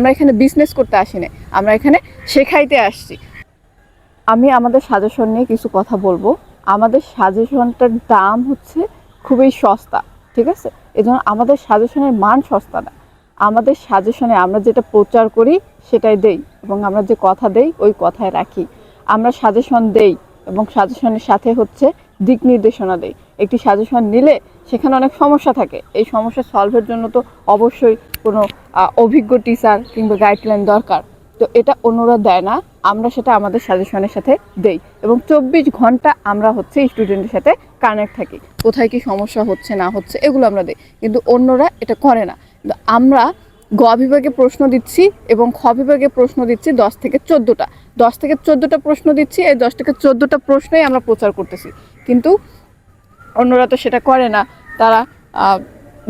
আমরা এখানে বিজনেস করতে আসি না আমরা এখানে শেখাইতে আসছি। আমি আমাদের সাজেশন নিয়ে কিছু কথা বলব। আমাদের সাজেশনটার দাম হচ্ছে খুবই সস্তা, ঠিক আছে? এই জন্য আমাদের সাজেশনের মান সস্তা না। আমাদের সাজেশনে আমরা যেটা প্রচার করি, সেটাই দেই এবং আমরা যে কথা দেই, ওই কথায় রাখি। আমরা সাজেশন দেই এবং সাজেশনের সাথে হচ্ছে দিক নির্দেশনা দেই। একটি সাজেশন নিলে সেখানে অনেক সমস্যা থাকে। এই সমস্যা সলভের জন্য তো অবশ্যই কোনো অভিজ্ঞ টিচার কিংবা গাইডলাইন দরকার। তো এটা অন্যরা দেয় না, আমরা সেটা আমাদের সাজেশনের সাথে দেই। এবং চব্বিশ ঘণ্টা আমরা হচ্ছে স্টুডেন্টের সাথে কানেক্ট থাকি। কোথায় কি সমস্যা হচ্ছে, না হচ্ছে, এগুলো আমরা দিই। কিন্তু অন্যরা এটা করে না। কিন্তু আমরা গ বিভাগে প্রশ্ন দিচ্ছি এবং খ বিভাগে প্রশ্ন দিচ্ছি দশ থেকে চোদ্দোটা। দশ থেকে চোদ্দোটা প্রশ্ন দিচ্ছি, এই দশ থেকে চোদ্দোটা প্রশ্নই আমরা প্রচার করতেছি। কিন্তু অন্যরা তো সেটা করে না। তারা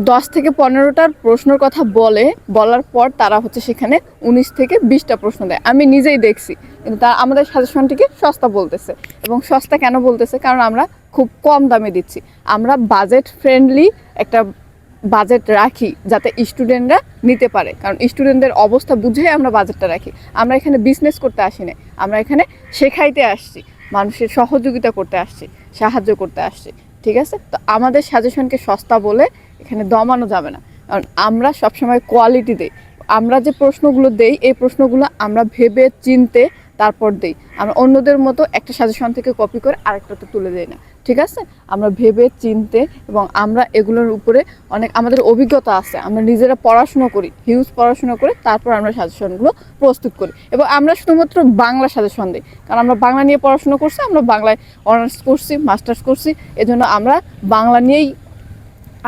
দশ থেকে পনেরোটার প্রশ্নের কথা বলে, বলার পর তারা হচ্ছে সেখানে উনিশ থেকে বিশটা প্রশ্ন দেয়। আমি নিজেই দেখছি, কিন্তু তারা আমাদের সাজেশনটিকে সস্তা বলতেছে। এবং সস্তা কেন বলতেছে? কারণ আমরা খুব কম দামে দিচ্ছি। আমরা বাজেট ফ্রেন্ডলি একটা বাজেট রাখি যাতে স্টুডেন্টরা নিতে পারে। কারণ স্টুডেন্টদের অবস্থা বুঝে আমরা বাজেটটা রাখি। আমরা এখানে বিজনেস করতে আসি না আমরা এখানে শেখাইতে আসছি, মানুষের সহযোগিতা করতে আসছি, সাহায্য করতে আসছি। ঠিক আছে? তো আমাদের সাজেশনকে সস্তা বলে এখানে দমানো যাবে না। কারণ আমরা সবসময় কোয়ালিটি দিই। আমরা যে প্রশ্নগুলো দেই, এই প্রশ্নগুলো আমরা ভেবে চিনতে তারপর দেই। আমরা অন্যদের মতো একটা সাজেশন থেকে কপি করে আরেকটাতে তুলে দেই না। ঠিক আছে? আমরা ভেবে, চিনতে এবং আমরা এগুলোর উপরে অনেক আমাদের অভিজ্ঞতা আছে। আমরা নিজেরা পড়াশুনো করি হিউজ পড়াশুনো করে তারপর আমরা সাজেশনগুলো প্রস্তুত করি। এবং আমরা শুধুমাত্র বাংলা সাজেশন দিই। কারণ আমরা বাংলা নিয়ে পড়াশুনো করছি, আমরা বাংলায় অনার্স করছি মাস্টার্স করছি, এজন্য আমরা বাংলা নিয়েই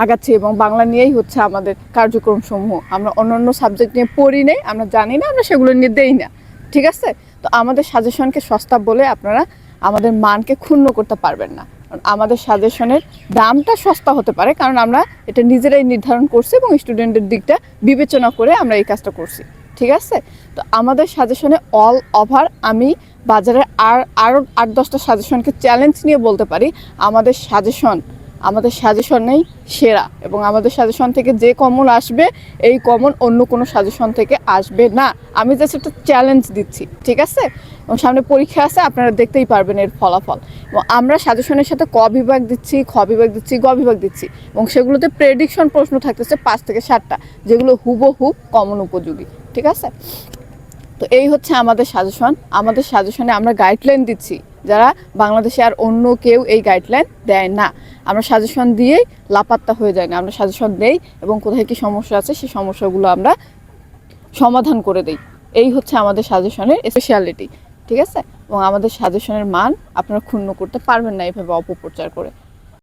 আগাচ্ছি এবং বাংলা নিয়েই হচ্ছে আমাদের কার্যক্রম সমূহ আমরা অন্যান্য সাবজেক্ট নিয়ে পড়ি নেই, আমরা জানি না, আমরা সেগুলো নিয়ে দেই না। ঠিক আছে? তো আমাদের সাজেশনকে সস্তা বলে আপনারা আমাদের মানকে ক্ষুণ্ণ করতে পারবেন না। আমাদের সাজেশনের দামটা সস্তা হতে পারে, কারণ আমরা এটা নিজেরাই নির্ধারণ করছি এবং স্টুডেন্টের দিকটা বিবেচনা করে আমরা এই কাজটা করছি। ঠিক আছে? তো আমাদের সাজেশনে অল ওভার আমি বাজারে আর আরও আট দশটা সাজেশনকে চ্যালেঞ্জ নিয়ে বলতে পারি। আমাদের সাজেশন আমাদের সাজেশনেই সেরা এবং আমাদের সাজেশন থেকে যে কমন আসবে, এই কমন অন্য কোনো সাজেশন থেকে আসবে না। আমি জাস্ট একটা চ্যালেঞ্জ দিচ্ছি, ঠিক আছে? এবং সামনে পরীক্ষা আছে, আপনারা দেখতেই পারবেন এর ফলাফল। এবং আমরা সাজেশনের সাথে ক বিভাগ দিচ্ছি, খ বিভাগ দিচ্ছি, গ বিভাগ দিচ্ছি এবং সেগুলোতে প্রেডিকশন প্রশ্ন থাকতেছে পাঁচ থেকে সাতটা, যেগুলো হুবহুব কমন উপযোগী, ঠিক আছে? তো এই হচ্ছে আমাদের সাজেশন আমাদের সাজেশনে আমরা গাইডলাইন দিচ্ছি। যারা বাংলাদেশে আর অন্য কেউ এই গাইডলাইন দেয় না। আমরা সাজেশন দিয়েই লাপাত্তা হয়ে যায় না, আমরা সাজেশন দেই এবং কোথায় কি সমস্যা আছে সেই সমস্যাগুলো আমরা সমাধান করে দেই। এই হচ্ছে আমাদের সাজেশনের স্পেশালিটি ঠিক আছে? এবং আমাদের সাজেশনের মান আপনারা ক্ষুণ্ণ করতে পারবেন না এভাবে অপপ্রচার করে।